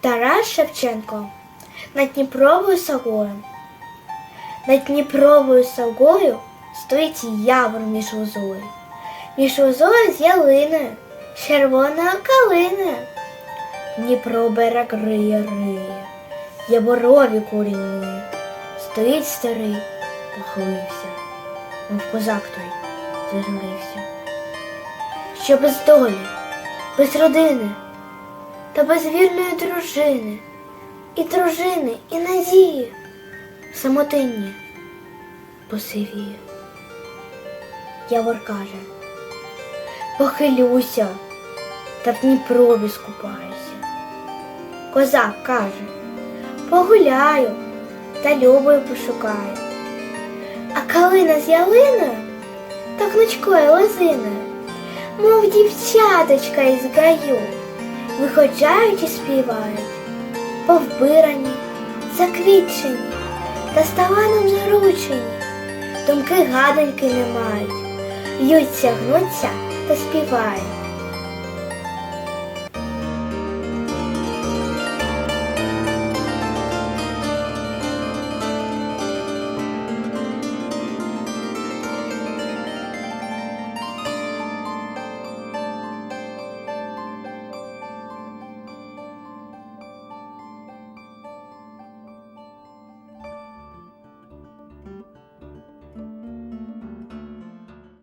Тарас Шевченко над Дніпровою сагою. Над Дніпровою сагою стоїть явор між лозою. Між лозою з ялиною, з червоною калиною. Дніпро берег риє риє, яворові курінь Стоїть старий, похилився, мов козак той зажурився. Що без долі, без родини та без вірної дружини, і дружини, і надії, самотинні посивіє. Явор каже, похилюся та в Дніпрові скупаюся. Козак каже, погуляю та любою пошукаю. А калина з ялиною та гнучкою лозиною, мов дівчаточка із гаю, виходжають і співають, повбирані, заквітчені та ставаном заручені, думки гадоньки не мають, в'ються, гнуться та співають.